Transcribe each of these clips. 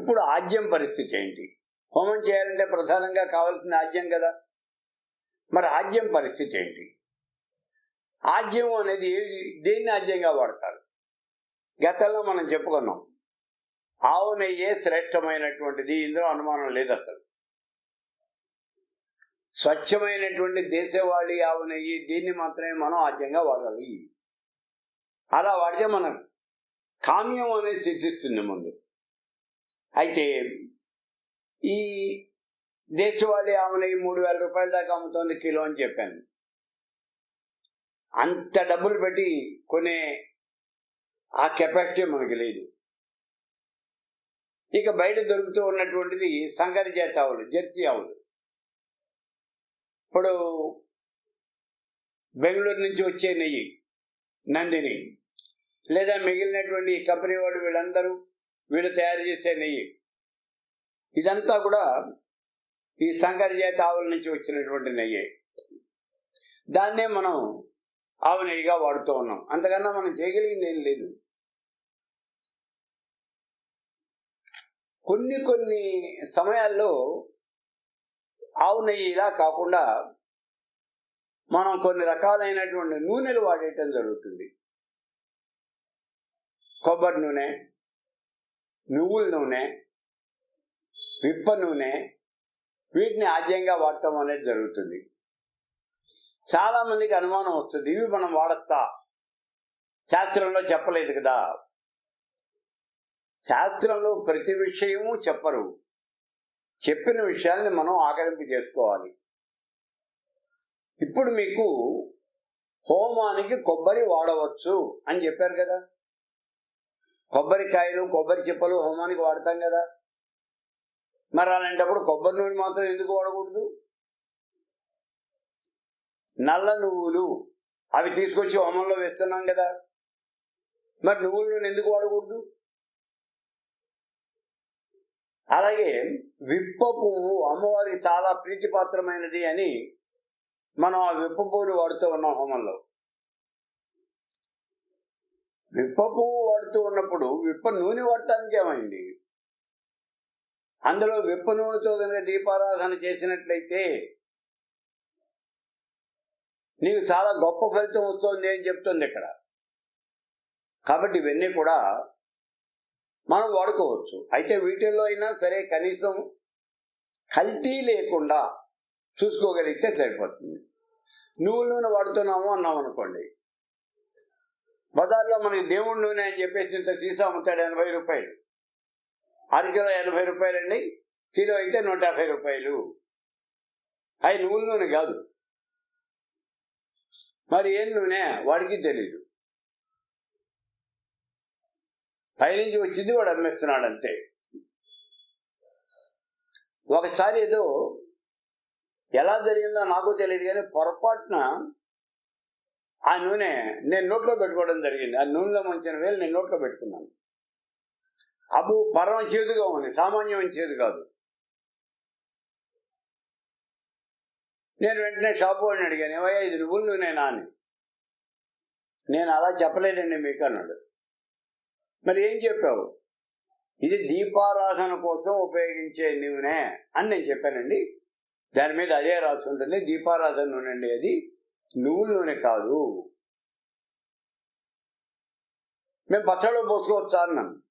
ఇప్పుడు ఆజ్యం పరిస్థితి ఏంటి? హోమం చేయాలంటే ప్రధానంగా కావాల్సిన ఆజ్యం కదా? మరి ఆజ్యం పరిస్థితి ఏంటి? ఆజ్యం అనేది దేన్ని ఆజ్యంగా వాడతారు? గతంలో మనం చెప్పుకున్నాం. ఆవు నెయ్యే శ్రేష్టమైనటువంటిది ఇందులో అనుమానం లేదు అసలు. స్వచ్ఛమైనటువంటి దేశవాళీ ఆవు నెయ్యి దీన్ని మాత్రమే మనం ఆద్యంగా వాడాలి. అలా వాడితే మనం కామ్యం అనేది సిద్ధిస్తుంది ముందు. అయితే ఈ దేశవాళీ ఆమెను మూడు వేల రూపాయల దాకా అమ్ముతోంది కిలో అని చెప్పాను. అంత డబ్బులు పెట్టి కొనే ఆ కెపాసిటీ మనకి లేదు. ఇక బయట దొరుకుతూ ఉన్నటువంటిది సంకర జాతి ఆవులు జెర్సీ ఆవులు. ఇప్పుడు బెంగళూరు నుంచి వచ్చే నెయ్యి నందిని లేదా మిగిలినటువంటి కంపెనీ వాళ్ళు వీళ్ళందరూ వీళ్ళు తయారు చేసే నెయ్యి. ఇదంతా కూడా ఈ సంకరజాతి ఆవుల నుంచి వచ్చినటువంటి నెయ్యి. దాన్నే మనం ఆవు నెయ్యిగా వాడుతూ ఉన్నాం. అంతకన్నా మనం చేయగలిగింది ఏం లేదు. కొన్ని కొన్ని సమయాల్లో ఆవు నెయ్యి ఇలా కాకుండా మనం కొన్ని రకాలైనటువంటి నూనెలు వాడేయటం జరుగుతుంది. కొబ్బరి నూనె నువ్వుల నూనె విప్ప నూనె వీటిని ఆద్యంగా వాడటం అనేది జరుగుతుంది. చాలా మందికి అనుమానం వస్తుంది. ఇవి మనం వాడచ్చా? శాస్త్రంలో చెప్పలేదు కదా. శాస్త్రంలో ప్రతి విషయము చెప్పరు. చెప్పిన విషయాల్ని మనం ఆకలింపు చేసుకోవాలి. ఇప్పుడు మీకు హోమానికి కొబ్బరి వాడవచ్చు అని చెప్పారు కదా. కొబ్బరికాయలు కొబ్బరి చిప్పలు హోమానికి వాడతాం కదా. మరి అలాంటప్పుడు కొబ్బరి నూనె మాత్రం ఎందుకు వాడకూడదు? నల్ల నువ్వులు అవి తీసుకొచ్చి హోమంలో వేస్తున్నాం కదా. మరి నువ్వుల నూనె ఎందుకు వాడకూడదు? అలాగే విప్ప పువ్వు అమ్మవారికి చాలా ప్రీతిపాత్రమైనది అని మనం ఆ విప్ప పువ్వులు వాడుతూ ఉన్నాం హోమంలో. విప్ప పువ్వు వాడుతూ ఉన్నప్పుడు విప్ప నూనె వాడటానికి ఏమైంది? అందులో విప్ప నూనెతో కనుక దీపారాధన చేసినట్లయితే నీకు చాలా గొప్ప ఫలితం వస్తుంది అని చెప్తుంది ఇక్కడ. కాబట్టి ఇవన్నీ కూడా మనం వాడుకోవచ్చు. అయితే వీటిల్లో అయినా సరే కనీసం కల్తీ లేకుండా చూసుకోగలిగితే సరిపోతుంది. నువ్వుల నూనె వాడుతున్నాము అన్నాం అనుకోండి బజార్లో మనకి దేవుడి నూనె అని చెప్పేసి ఇంత సీసా అమ్ముతాడు ఎనభై రూపాయలు. అరకిలో ఎనభై రూపాయలండి కిలో అయితే నూట యాభై రూపాయలు. అవి నువ్వుల నూనె కాదు. మరి ఏం నూనె? వాడికి తెలీదు. పైనుంచి వచ్చింది వాడు అమ్మేస్తున్నాడు అంతే. ఒకసారి ఏదో ఎలా జరిగిందో నాకు తెలియదు కానీ పొరపాటున ఆ నూనె నేను నోట్లో పెట్టుకోవడం జరిగింది. ఆ నూనెలో మంచిన వేలు నేను నోట్లో పెట్టుకున్నాను. అబ్బు పరమ చేదుగా ఉంది. సామాన్యమైన చేదు కాదు. నేను వెంటనే షాపు వాడిని అడిగాను ఏమయ్యా ఇది నువ్వు నూనెనా అని. నేను అలా చెప్పలేదండి మీకు అన్నాడు. మరి ఏం చెప్పావు? ఇది దీపారాధన కోసం ఉపయోగించే నూనె అని నేను చెప్పానండి. దాని మీద అదే రాసి ఉంటుంది దీపారాధన నూనె అండి అది. నువ్వుల నూనె కాదు. మేము పచ్చళ్ళు పోసుకోవచ్చా అన్నాను.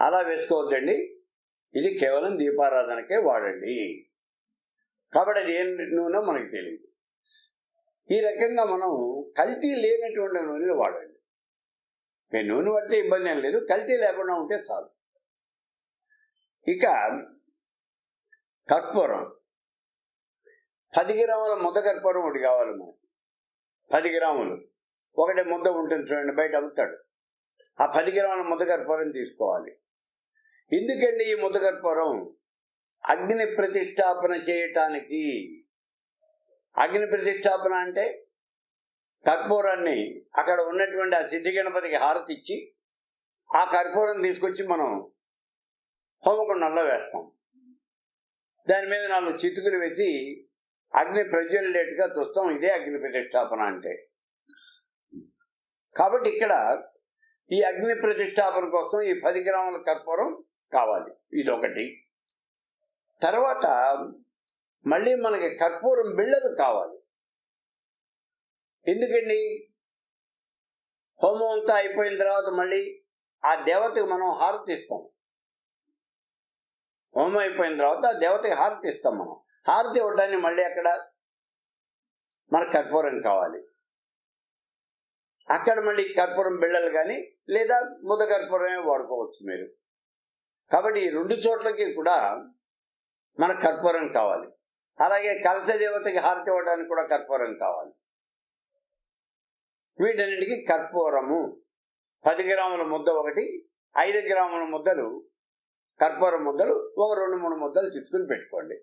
అలా వేసుకోవద్దండి. ఇది కేవలం దీపారాధనకే వాడండి. కాబట్టి అది ఏం నూనె మనకు తెలియదు. ఈ రకంగా మనం కల్తీ లేనటువంటి నూనెలు వాడండి. మేము నూనె పడితే ఇబ్బంది ఏం లేదు. కల్తీ లేకుండా ఉంటే చాలు. ఇక కర్పూరం. పది గ్రాముల ముద్ద కర్పూరం ఒకటి కావాలి మనకి. పది గ్రాములు. ఒకటే ముద్ద ఉంటుంది చూడండి బయట అమ్ముతాడు. ఆ పది గ్రాముల ముద్దకర్పూరం తీసుకోవాలి. ఎందుకండి ఈ ముద్దకర్పూరం? అగ్ని ప్రతిష్టాపన చేయటానికి. అగ్ని ప్రతిష్టాపన అంటే కర్పూరాన్ని అక్కడ ఉన్నటువంటి ఆ సిద్ధి గణపతికి హారతి ఇచ్చి ఆ కర్పూరం తీసుకొచ్చి మనం హోమకుండంలో వేస్తాం. దాని మీద నాలుగు చితుకులు వేసి అగ్ని ప్రజ్వలేట్గా చూస్తాం ఇదే అగ్ని ప్రతిష్టాపన అంటే. కాబట్టి ఇక్కడ ఈ అగ్ని ప్రతిష్టాపన కోసం ఈ పది గ్రాముల కర్పూరం కావాలి. ఇదొకటి. తర్వాత మళ్ళీ మనకి కర్పూరం బిళ్ళలు కావాలి. ఎందుకండి? హోమం అంతా అయిపోయిన తర్వాత మళ్ళీ ఆ దేవతకు మనం హారతి ఇస్తాం. హోమం అయిపోయిన తర్వాత దేవతకి హారతి ఇస్తాం మనం. హారతి ఇవ్వడానికి మళ్ళీ అక్కడ మనకు కర్పూరం కావాలి. అక్కడ మళ్ళీ కర్పూరం బిళ్ళలు కానీ లేదా ముద కర్పూరమే వాడుకోవచ్చు మీరు. కాబట్టి ఈ రెండు చోట్లకి కూడా మనకు కర్పూరం కావాలి. అలాగే కలస దేవతకి హారతి ఇవ్వడానికి కూడా కర్పూరం కావాలి. వీటన్నిటికీ కర్పూరము. పది గ్రాముల ముద్ద ఒకటి ఐదు గ్రాముల ముద్దలు కర్పూరం ముద్దలు ఒక రెండు మూడు ముద్దలు తీసుకుని పెట్టుకోండి.